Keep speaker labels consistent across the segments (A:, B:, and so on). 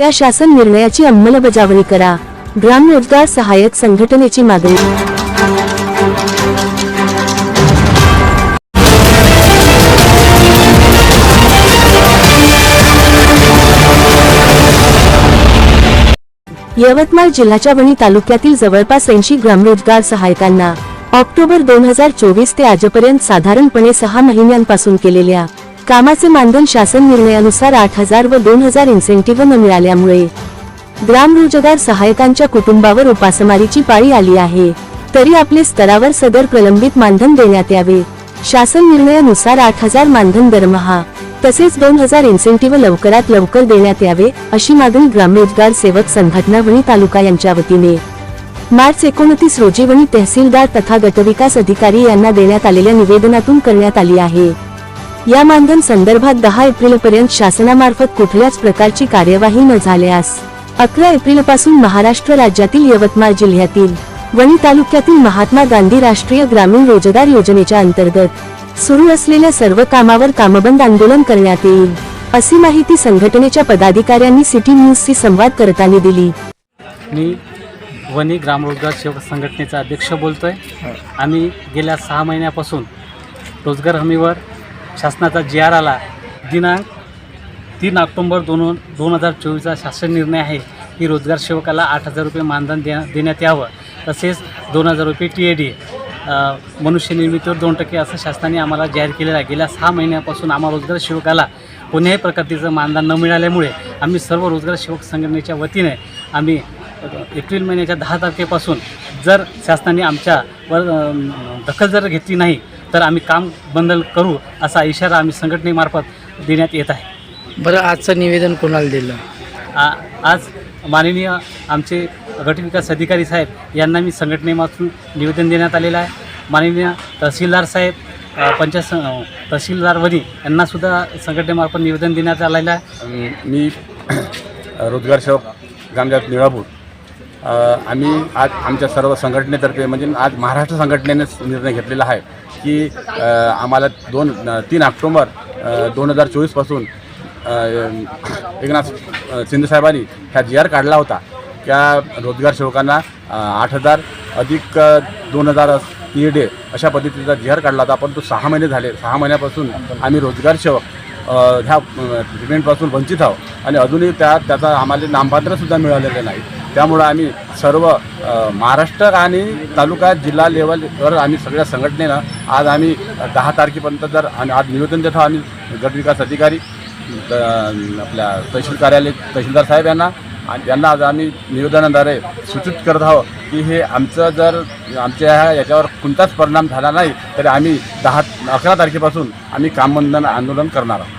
A: त्या शासन निर्णयाची अंमलबजावणी करा. ग्राम रोजगार सहाय्यक संघटनेची मागणी. यवतमाळ जिल्ह्याच्या वणी तालुक्यातील जवळपास ऐंशी ग्रामरोजगार सहायकांना ऑक्टोबर दोन हजार चोवीस ते आजपर्यंत साधारणपणे सहा महिन्यांपासून केलेल्या कामाचे मानधन शासन निर्णयानुसार आठ हजार व दोन हजार इन्सेंटिव्ह न मिळाल्यामुळे ग्रामरोजगार सहायकांच्या कुटुंबावर उपासमारीची पाळी आली आहे. तरी आपले स्तरावर सदर प्रलंबित मानधन देण्यात यावे. शासन निर्णयानुसार आठ हजार मानधन दरमहा तसेच दोन हजार इन्सेंटिव्ह लवकरात लवकर देण्यात यावे अशी मागणी ग्रामरोजगार सेवक संघटना वणी तालुका यांच्या वतीने. मार्च एकोणतीस रोजी वणी तहसीलदार तथा गटविकास अधिकारी यांना देण्यात आलेल्या निवेदनातून करण्यात आली आहे. या मानधन संदर्भात दहा एप्रिल पर्यंत शासनामार्फत कुठल्याच प्रकारची कार्यवाही न झाल्यास अकरा एप्रिलपासून महाराष्ट्र राज्यातील यवतमाळ जिल्ह्यातील वणी तालुक्यातील महात्मा गांधी राष्ट्रीय ग्रामीण रोजगार योजनेच्या अंतर्गत सुरू असलेल्या सर्व कामावर कामबंद आंदोलन करण्यात येईल अशी माहिती संघटनेच्या पदाधिकाऱ्यांनी सिटी न्यूजशी संवाद करताना दिली.
B: मी वनी ग्रामरोजगार सेवक संघटनेचा अध्यक्ष बोलतो आहे आम्ही गेल्या सहा महिन्यापासून रोजगार हमीवर शासनाचा जी आर आला दिनांक तीन ऑक्टोंबर दोन दोन हजार चोवीसचा शासन निर्णय आहे की रोजगार सेवकाला आठ हजार रुपये मानधन दे देण्यात यावं. तसेच दोन हजार रुपये टी ए डी मनुष्य निर्मितीवर दोन टक्के असं शासनाने आम्हाला जाहीर केलेलं आहे. गेल्या सहा महिन्यापासून आम्हा रोजगार सेवकाला कोणत्याही प्रकारचं मानधन न मिळाल्यामुळे आम्ही सर्व रोजगार सेवक संघटनेच्या वतीने आम्ही एप्रिल महिन्याच्या दहा तारखेपासून जर शासनाने आमच्यावर दखल जर घेतली नाही तर आम्ही काम बंद करू असा इशारा आम्ही संघटनेमार्फत देण्यात येत आहे.
C: बरं आजचं निवेदन कोणाला दिलं?
B: आ आज माननीय आमचे गटविकास अधिकारी साहेब यांना मी संघटनेमातून निवेदन देण्यात आलेलं आहे. माननीय तहसीलदार साहेब पंचायत तहसीलदार वनी यांनासुद्धा संघटनेमार्फत निवेदन देण्यात आलेलं आहे.
D: मी रोजगार सेवक ग्रामजात निळापूर. आम्ही आज आमच्या सर्व संघटनेतर्फे म्हणजे आज महाराष्ट्र संघटनेने निर्णय घेतलेला आहे. की आम्हाला दोन तीन ऑक्टोंबर दोन हजार चोवीसपासून एकनाथ शिंदेसाहेबांनी ह्या जी आर काढला होता त्या रोजगार सेवकांना आठ हजार अधिक दोन हजार पी डे अशा पद्धतीचा जी आर काढला होता. पण तो सहा महिने झाले सहा महिन्यापासून आम्ही रोजगार सेवक ह्या ट्रीटमेंटपासून वंचित आहोत. आणि अजूनही त्या त्याचा आम्हाला नामपात्रसुद्धा मिळालेलं नाही. त्यामुळं आम्ही सर्व महाराष्ट्र आणि तालुका जिल्हा लेवलवर आम्ही सगळ्या संघटनेनं आज आम्ही दहा तारखेपर्यंत जर आणि आज निवेदन देतो आम्ही गटविकास अधिकारी त- आपल्या तहसील कार्यालय तहसीलदार साहेब यांना आणि त्यांना आज आम्ही निवेदनाद्वारे सूचित करत आहोत की हे आमचं जर आमच्या ह्या याच्यावर कोणताच परिणाम झाला नाही तर आम्ही दहा अकरा तारखेपासून आम्ही कामबंधन आंदोलन करणार आहोत.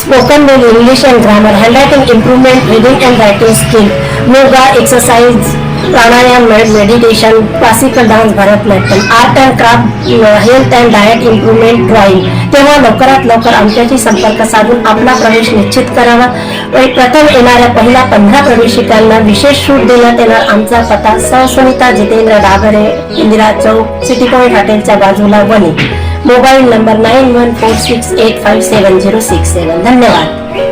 E: spoken with English and grammar, handwriting improvement, reading and writing skill, yoga, exercise, pranayam, med- meditation, classical dance, Bharatanatyam, art and craft, uh, health and diet improvement, drawing. तेव्हा लवकरात लवकर आमच्याशी संपर्क साधून आपला प्रवेश निश्चित करावा व प्रथम येणाऱ्या पहिल्या पंधरा प्रवेशिकांना विशेष सूट देण्यात येणार आमचा पत्ता सहसुनिता जितेंद्र डागरे इंदिरा चौक सिटी पॉईंट हॉटेलच्या बाजूला Wani mobile number nine one four six eight five seven zero six seven. धन्यवाद.